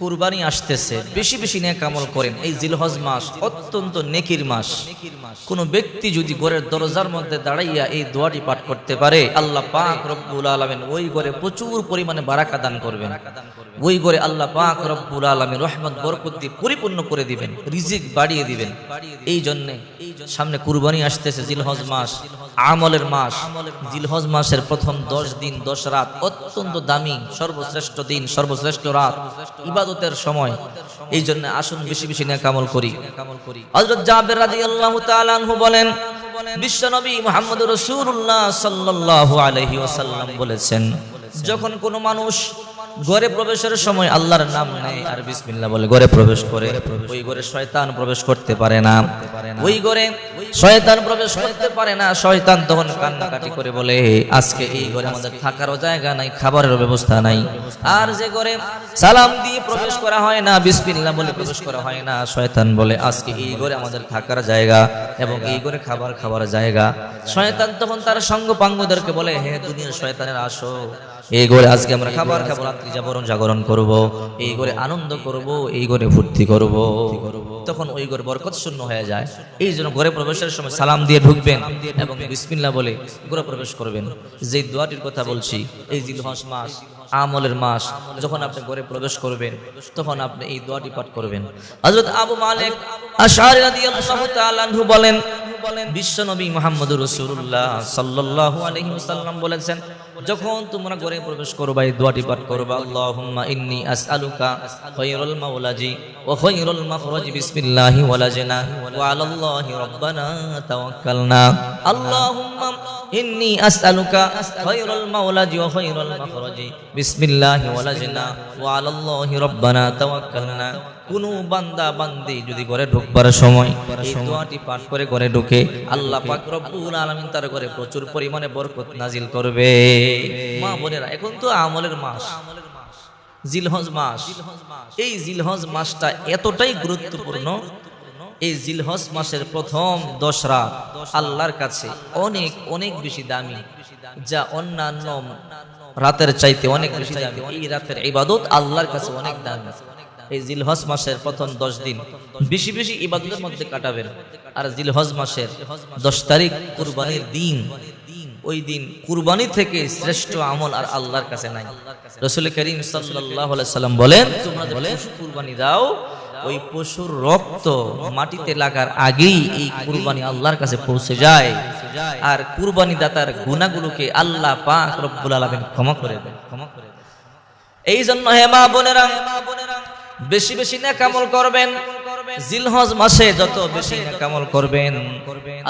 কুরবানি আসতেছে, বেশি বেশি নেক আমল করেন। এই জিলহজ মাস অত্যন্ত নেকির মাস। কোন ব্যক্তি যদি ঘরের দরজার মধ্যে দাঁড়াইয়া এই দোয়াটি পাঠ করতে পারে, আল্লাহ পাক রব্বুল আলামিন ওই ঘরে প্রচুর পরিমাণে বারাকা দান করবেন। ওই ঘরে আল্লাহ পাক রব্বুল আলামিন রহমত, বরকত দিয়ে পরিপূর্ণ করে দিবেন, রিজিক বাড়িয়ে দিবেন। এই জন্য সামনে কুরবানি আসতেছে জিলহজ মাস। আমলের মাস জিলহজ মাসের প্রথম দশ দিন দশ রাত অত্যন্ত দামি সর্বশ্রেষ্ঠ দিন সর্বশ্রেষ্ঠ রাত ইবাদতের সময়। এই জন্য আসুন বেশি বেশি নেক আমল করি। হযরত জাবের তাআলা আনহু বলেন বিশ্বনবী মুহাম্মদ রাসূলুল্লাহ সাল্লাল্লাহু আলাইহি ওয়াসাল্লাম বলেছেন যখন কোনো মানুষ ঘরে প্রবেশের সময় আল্লাহর নাম নেই। আর বিসমিল্লাহ বলে ঘরে প্রবেশ করে। ওই ঘরে শয়তান প্রবেশ করতে পারে না। ওই ঘরে শয়তান প্রবেশ করতে পারে না। শয়তান তখন কান্নাকাটি করে বলে, আজকে এই ঘরে আমাদের থাকারও জায়গা নাই খাবারের ব্যবস্থা নাই। আর যে ঘরে সালাম দিয়ে প্রবেশ করা হয় না, বিসমিল্লাহ বলে প্রবেশ করা হয় না, শয়তান বলে, আজকে এই ঘরে আমাদের থাকার জায়গা এবং এই ঘরে খাবার খাবার জায়গা। শয়তান তখন তার সঙ্গ পাঙ্গদেরকে বলে, হে দুনিয়ার শয়তানের আসো। এই ঘরে আজকে আমরা খাবার খাব, রাত্রি জাগরণ জাগরণ করব। এই ঘরে আনন্দ করব, এই ঘরে ফুর্তি করব। তখন ওই ঘরে বরকত শূন্য হয়ে যায়। এই জন্য ঘরে প্রবেশের সময় সালাম দিয়ে ঢুকবেন এবং বিসমিল্লাহ বলে ঘরে প্রবেশ করবেন। যে দোয়াটির কথা বলছি, এই জিলহস মাস, আমলের মাস, যখন আপনি ঘরে প্রবেশ করবেন, তখন আপনি এই দোয়াটি পাঠ করবেন। হযরত আবু মালিক আশআরি রাদিয়াল্লাহু তাআলা আনহু বলেন বিশ্বনবী মুহাম্মদুর রাসূলুল্লাহ সাল্লাল্লাহু আলাইহি ওয়াসাল্লাম বলেছেন যখন তোমরা ঘরে প্রবেশ করবা এই দোয়াটি পাঠ করবা আল্লাহুম্মা ইন্নী আসআলুকা খায়রুল মাওলাজি ওয়া খায়রুল মাখরাজি বিসমিল্লাহি ওয়ালাজনা ওয়া আলাল্লাহি রাব্বানা তাওয়াক্কালনা। আল্লাহুম্মা ইন্নী আসআলুকা খায়রুল মাওলাজি ওয়া খায়রুল মাখরাজি। বিসমিল্লাহি ওয়ালাজনা। ওয়া আলাল্লাহি রাব্বানা, তাওয়াক্কালনা। কোন বান্দা বান্দি যদি ঘরে ঢুকবার সময় এই দোয়াটি পাঠ করে ঘরে ঢুকে আল্লাহ পাক রব্বুল আলামিন তার ঘরে প্রচুর পরিমাণে বরকত নাজিল করবে। মা বোনেরা, এখন তো আমলের মাস। জিলহজ মাস। এই জিলহজ মাসটা এতটাই গুরুত্বপূর্ণ এই জিলহজ মাসের প্রথম দশ রাত আল্লাহর কাছে অনেক অনেক বেশি দামি যা অন্যান্য রাতের চাইতে অনেক বেশি দামি। এই রাতের ইবাদত আল্লাহর কাছে অনেক দামি। এই জিলহজ মাসের প্রথম দশ দিন বেশি বেশি ইবাদতের মধ্যে কাটাবেন। আর জিলহজ মাসের দশ তারিখ কুরবানির দিন ওই দিন কুরবানি থেকে শ্রেষ্ঠ আমল আর আল্লাহর কাছে নাই। রসুল করিম সাল্লাহ সাল্লাম বলেন তোমরা কুরবানি দাও ওই পশুর রক্ত মাটিতে লাগার আগেই এই কুরবানি আল্লাহর কাছে পৌঁছে যায়। আর কুরবানি দাতার গুণাগুলোকে আল্লাহ পাক রব্বুল আলামিন ক্ষমা করে দেন। ক্ষমা করে এই জন্য হে মা বোনেরা, বেশি বেশি নেকামল করবেন। জিলহজ মাসে যত বেশি নেকামল করবেন,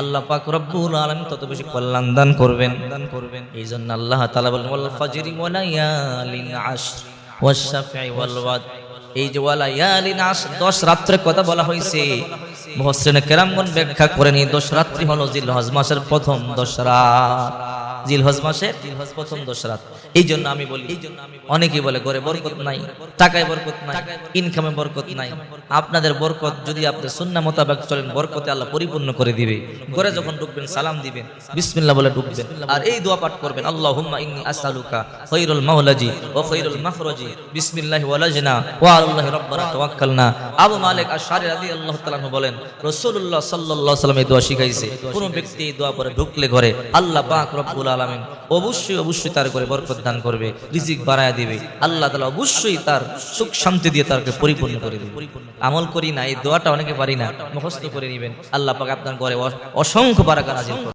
আল্লাহ পাক রব্বুল আলামিন তত বেশি কল্যাণ দান করবেন। দান করবেন এই জন্য আল্লাহ তাআলা বলেন, ওয়াল ফাজরি ওয়া লায়ালিন আশর ওয়াশ শাফঈ ওয়াল ওয়াদ। এই যে দশ ইয়ালিন আশর 10 রাত্রের কথা বলা হয়েছে মহসেন কেরামগণ ব্যাখ্যা করেনি, দশ 10 রাত্রি হলো জিলহজ মাসের প্রথম 10 রাত। জিলহজ মাসের জিলহজ প্রথম দশ রাত এই জন্য আমি বলি, অনেকেই বলে, ঘরে বরকত নাই, টাকায় বরকত নাই ইনকামে বরকত নাই। আপনাদের বরকত যদি আপনি সুন্না মোতাবেক চলেন, বরকতে আল্লাহ পরিপূর্ণ করে দিবে। ঘরে যখন ঢুকবেন, সালাম দিবেন, বিসমিল্লাহ বলে ঢুকবেন। আর এই দোয়া পাঠ করবেন, আল্লাহুম্মা ইন্নী আসআলুকা খায়রুল মাওলাজি ওয়া খায়রুল মাখরাজি, বিসমিল্লাহি ওয়ালাজনা ওয়া আলাল্লাহি রাব্বানা তাওয়াক্কালনা। আবু মালিক আশআরি রাদিয়াল্লাহু তাআলা বলেন, রাসূলুল্লাহ সাল্লাল্লাহু আলাইহি ওয়াসাল্লাম এই দোয়া শিখাইছে। কোন ব্যক্তি এই দোয়া পরে ঢুকলে ঘরে আল্লাহ পাক রব্বুল আলামিন অবশ্যই অবশ্যই তার করে বরকত দান করবে, রিজিক বাড়ায় দিবে। আল্লাহ তালা অবশ্যই তার সুখ শান্তি দিয়ে তারকে পরিপূর্ণ করে দিবে। আমল করি না, এই দোয়াটা অনেকে পারি না, মুখস্থ করে নিবেন। আল্লাহ পাক আপনার ঘরে অসংখ্য বারাকার